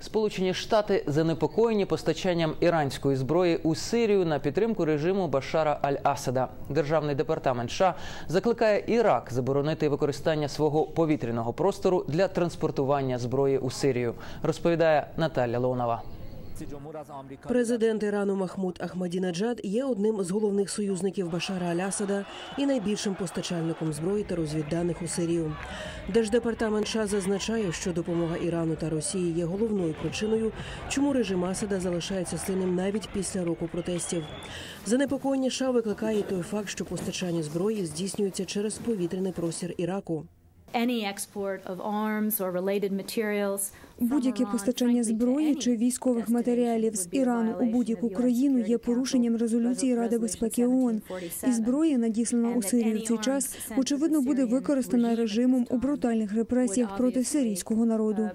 Сполучені Штати занепокоєні постачанням іранської зброї у Сирію на підтримку режиму Башара Аль-Асада. Державний департамент США закликає Ірак заборонити використання свого повітряного простору для транспортування зброї у Сирію. Розповідає Наталя Леонова. Президент Ірану Махмуд Ахмадінаджад є одним з головних союзників Башара Алясада і найбільшим постачальником зброї та розвідданих у Сирію. Держдепартамент США зазначає, що допомога Ірану та Росії є головною причиною, чому режим Асада залишається сильним навіть після року протестів. Занепокоєння США викликає той факт, що постачання зброї здійснюється через повітряний простір Іраку. Будь-яке постачання зброї чи військових матеріалів з Ірану у будь-яку країну є порушенням резолюції Ради безпеки ООН. І 1747. зброя, надіслана у Сирію в цей час, очевидно, буде використана режимом у брутальних репресіях проти сирійського народу.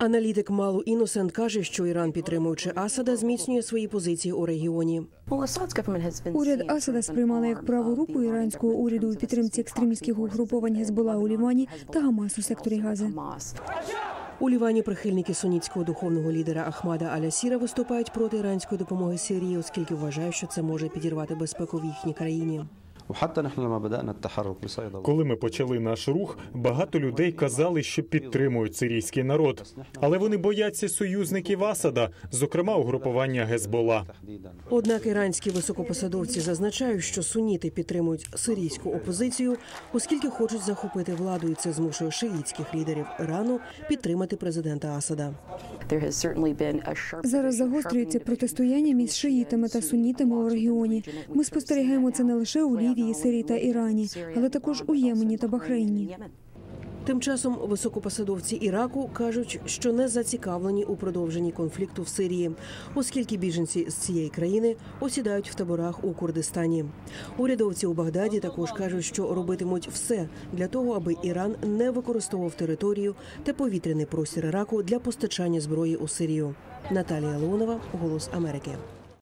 Аналітик Малу Іносент каже, що Іран, підтримуючи Асада, зміцнює свої позиції у регіоні. Уряд Асада сприймали як праву руку іранського уряду у підтримці екстремістських угруповань Гезбола у Лівані та Гамас у секторі Гази. У Лівані прихильники сунітського духовного лідера Ахмада Алясіра виступають проти іранської допомоги Сирії, оскільки вважають, що це може підірвати безпеку в їхній країні. Коли ми почали наш рух, багато людей казали, що підтримують сирійський народ, але вони бояться союзників Асада, зокрема угрупування Гезбола. Однак іранські високопосадовці зазначають, що суніти підтримують сирійську опозицію, оскільки хочуть захопити владу, і це змушує шиїтських лідерів Ірану підтримати президента Асада. зараз загострюється протистояння між шиїтами та сунітами у регіоні. Ми спостерігаємо це не лише у Лівії, Сирії та Ірані, але також у Ємені та Бахрейні. Тим часом високопосадовці Іраку кажуть, що не зацікавлені у продовженні конфлікту в Сирії, оскільки біженці з цієї країни осідають в таборах у Курдистані. Урядовці у Багдаді також кажуть, що робитимуть все для того, аби Іран не використовував територію та повітряний простір Іраку для постачання зброї у Сирію. Наталія Леонова, Голос Америки.